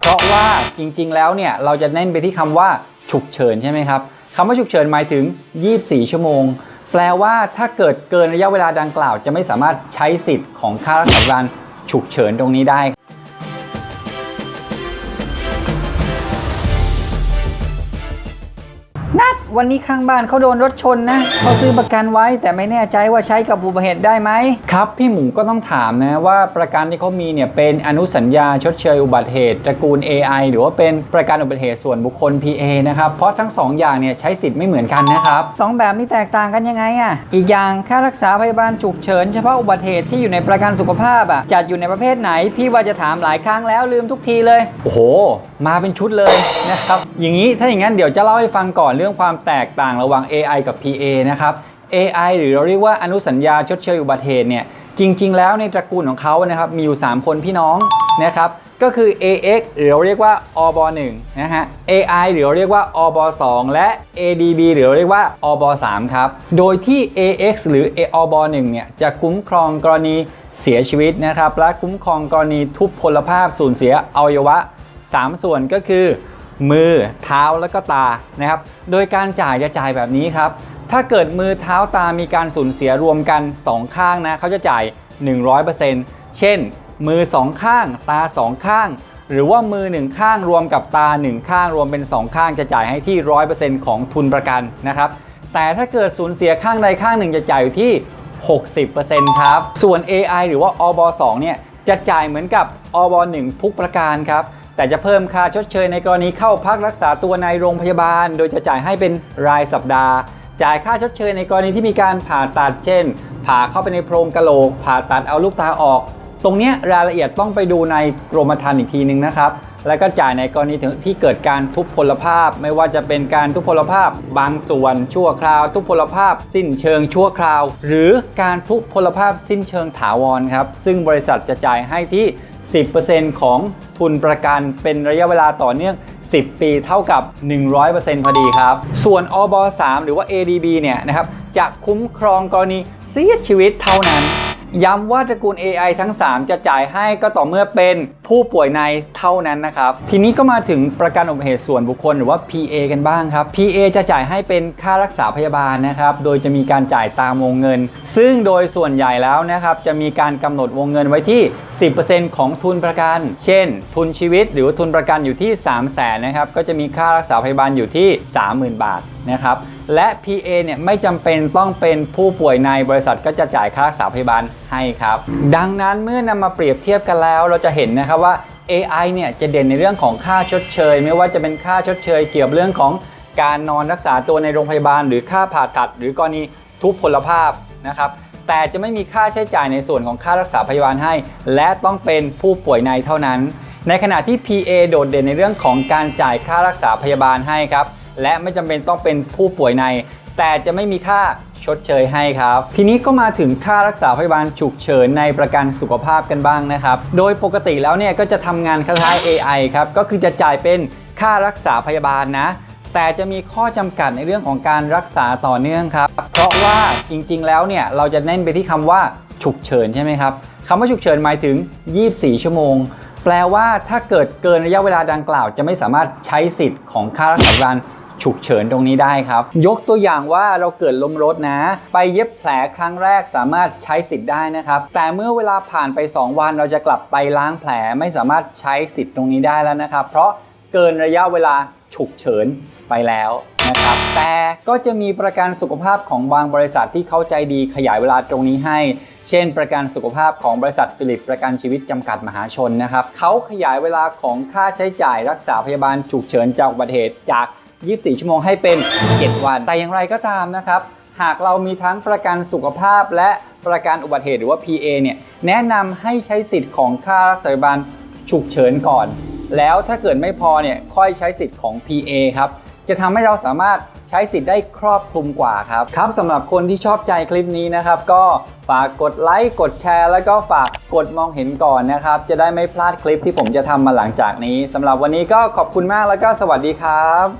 เพราะว่าจริงๆ แล้วเนี่ยเราจะเน้นไปที่คำว่าฉุกเฉินใช่ไหมครับคำว่าฉุกเฉินหมายถึง 24 ชั่วโมง แปลว่าถ้าเกิดเกินระยะเวลาดังกล่าว จะไม่สามารถใช้สิทธิ์ของค่ารักษาพยาบาลฉุกเฉินตรงนี้ได้ นัดวันนี้ข้างบ้านเขาโดนรถชนนะเขาซื้อประกันไว้แต่ไม่แน่ใจว่าใช้กับอุบัติเหตุได้ไหม ครับ พี่หมูก็ต้องถามนะว่าประกันที่เขามีเนี่ยเป็นอนุสัญญาชดเชยอุบัติเหตุตระกูล AI หรือว่าเป็นประกันอุบัติเหตุส่วนบุคคล PA นะครับ เพราะทั้งสองอย่างเนี่ยใช้สิทธิ์ไม่เหมือนกันนะครับสองแบบนี้แตกต่างกันยังไงอะ อีกอย่างค่ารักษาพยาบาลฉุกเฉินเฉพาะอุบัติเหตุที่อยู่ในประกันสุขภาพอะจัดอยู่ในประเภทไหน พี่ว่าจะถามหลายครั้งแล้วลืมทุกทีเลย โอ้โห มาเป็นชุดเลยนะครับอย่างนี้ถ้าอย่างนั้นเดี๋ยวจะเล่าให้ฟังก่อนเรื่องความแตกต่างระหว่าง AI กับ PA นะครับ AI หรือเราเรียกว่าอนุสัญญาชดเชยอุบัติเหตุเนี่ยจริง ๆ แล้วในตระกูลของเขานะครับมีอยู่ 3 คนพี่น้องนะครับก็คือ AX หรือเราเรียกว่าอบ1นะฮะ AI หรือเราเรียกว่าอบ2และ ADB หรือเราเรียกว่าอบ3ครับ โดยที่ AX หรืออบ1เนี่ยจะคุ้มครองกรณีเสียชีวิตนะครับและคุ้มครองกรณีทุพพลภาพสูญเสียอวัยวะ 3 ส่วนก็คือ มือเท้าแล้วก็ตานะครับ โดยการจ่ายจะจ่ายแบบนี้ครับ ถ้าเกิดมือเท้าตามีการสูญเสียรวมกัน 2 ข้างนะเขาจะจ่าย 100%เช่น มือ 2 ข้าง ตา 2 ข้าง หรือว่ามือ 1 ข้างรวมกับตา 1 ข้างรวมเป็น 2 ข้างจะจ่ายให้ที่ 100%ของทุนประกันนะครับ แต่ถ้าเกิดสูญเสียข้างใดข้างหนึ่งจะจ่ายอยู่ที่ 60%ครับ ส่วน AI หรือว่าอบ2เนี่ยจะจ่ายเหมือนกับอบ1ทุกประการครับ แต่จะเพิ่มค่าชดเชยในกรณีเข้าพักรักษาตัวในโรงพยาบาล โดยจะจ่ายให้เป็นรายสัปดาห์ จ่ายค่าชดเชยในกรณีที่มีการผ่าตัดเช่น ผ่าเข้าไปในโพรงกะโหลก ผ่าตัดเอาลูกตาออก ตรงนี้รายละเอียดต้องไปดูในกรมธรรม์อีกทีนึงนะครับแล้วก็จ่ายในกรณีที่เกิดการทุพพลภาพ ไม่ว่าจะเป็นการทุพพลภาพ บางส่วนชั่วคราว ทุพพลภาพ สิ้นเชิงชั่วคราว หรือการทุพพลภาพสิ้นเชิงถาวรครับซึ่งบริษัทจะจ่ายให้ที่ 10%ของทุนประกันเป็นระยะเวลาต่อเนื่อง 10 ปีเท่ากับ 100%พอดีครับ ส่วนอบ3หรือว่า ADB เนี่ยนะครับจะคุ้มครองกรณีเสียชีวิตเท่านั้น ย้ำว่าตระกูล AI ทั้ง 3 จะจ่ายให้ก็ต่อเมื่อเป็นผู้ป่วยในเท่านั้นนะครับ ทีนี้ก็มาถึงประกันอุบัติเหตุส่วนบุคคลหรือว่า PA กันบ้างครับ PA จะจ่ายให้เป็นค่ารักษาพยาบาลนะครับ โดยจะมีการจ่ายตามวงเงิน ซึ่งโดยส่วนใหญ่แล้วนะครับจะมีการกำหนดวงเงินไว้ที่ 10%ของทุนประกัน เช่น ทุนชีวิตหรือว่าทุนประกันอยู่ที่ 3 0 0แสนนะครับ ก็จะมีค่ารักษาพยาบาลอยู่ที่ 30,000 บาท นะครับและ PA เนี่ยไม่จำเป็นต้องเป็นผู้ป่วยในบริษัทก็จะจ่ายค่ารักษาพยาบาลให้ครับ ดังนั้นเมื่อนำมาเปรียบเทียบกันแล้ว เราจะเห็นนะครับว่า AI เนี่ยจะเด่นในเรื่องของค่าชดเชย ไม่ว่าจะเป็นค่าชดเชย เกี่ยวกับเรื่องของการนอนรักษาตัวในโรงพยาบาล หรือค่าผ่าตัด หรือกรณีทุพพลภาพนะครับแต่จะไม่มีค่าใช้จ่ายในส่วนของค่ารักษาพยาบาลให้ และต้องเป็นผู้ป่วยในเท่านั้น ในขณะที่ PA โดดเด่นในเรื่องของการจ่ายค่ารักษาพยาบาลให้ครับ และไม่จำเป็นต้องเป็นผู้ป่วยใน แต่จะไม่มีค่าชดเชยให้ครับ ทีนี้ก็มาถึงค่ารักษาพยาบาลฉุกเฉินในประกันสุขภาพกันบ้างนะครับ โดยปกติแล้วเนี่ยก็จะทำงานคล้ายๆ AI ครับ ก็คือจะจ่ายเป็นค่ารักษาพยาบาลนะ แต่จะมีข้อจำกัดในเรื่องของการรักษาต่อเนื่องครับ เพราะว่าจริงๆแล้วเนี่ยเราจะเน้นไปที่คำว่าฉุกเฉินใช่ไหมครับคำว่าฉุกเฉินหมายถึง 24 ชั่วโมง แปลว่าถ้าเกิดเกินระยะเวลาดังกล่าว จะไม่สามารถใช้สิทธิ์ของค่ารักษาพยาบาล ฉุกเฉินตรงนี้ได้ครับ ยกตัวอย่างว่าเราเกิดลมรถนะ ไปเย็บแผลครั้งแรกสามารถใช้สิทธิ์ได้นะครับ แต่เมื่อเวลาผ่านไป 2 วันเราจะกลับไปล้างแผลไม่สามารถใช้สิทธิ์ตรงนี้ได้แล้วนะครับ เพราะเกินระยะเวลาฉุกเฉินไปแล้วนะครับแต่ก็จะมีประกันสุขภาพของบางบริษัทที่เข้าใจดีขยายเวลาตรงนี้ให้ เช่น ประกันสุขภาพของบริษัทฟิลิปประกันชีวิตจำกัดมหาชนนะครับเขาขยายเวลาของค่าใช้จ่ายรักษาพยาบาลฉุกเฉินจากอุบัติเหตุจาก 24 ชั่วโมงให้เป็น 7 วัน แต่อย่างไรก็ตามนะครับ หากเรามีทั้งประกันสุขภาพและประกันอุบัติเหตุหรือว่า PA เนี่ยแนะนำให้ใช้สิทธิ์ของค่ารักษาพยาบาลฉุกเฉินก่อน แล้วถ้าเกิดไม่พอเนี่ยค่อยใช้สิทธิ์ของ PA ครับจะทำให้เราสามารถใช้สิทธิ์ได้ครอบคลุมกว่าครับ ครับสำหรับคนที่ชอบใจคลิปนี้นะครับ ก็ฝากกดไลค์กดแชร์ แล้วก็ฝากกดมองเห็นก่อนนะครับ จะได้ไม่พลาดคลิปที่ผมจะทำมาหลังจากนี้สำหรับวันนี้ก็ขอบคุณมากแล้วก็สวัสดีครับ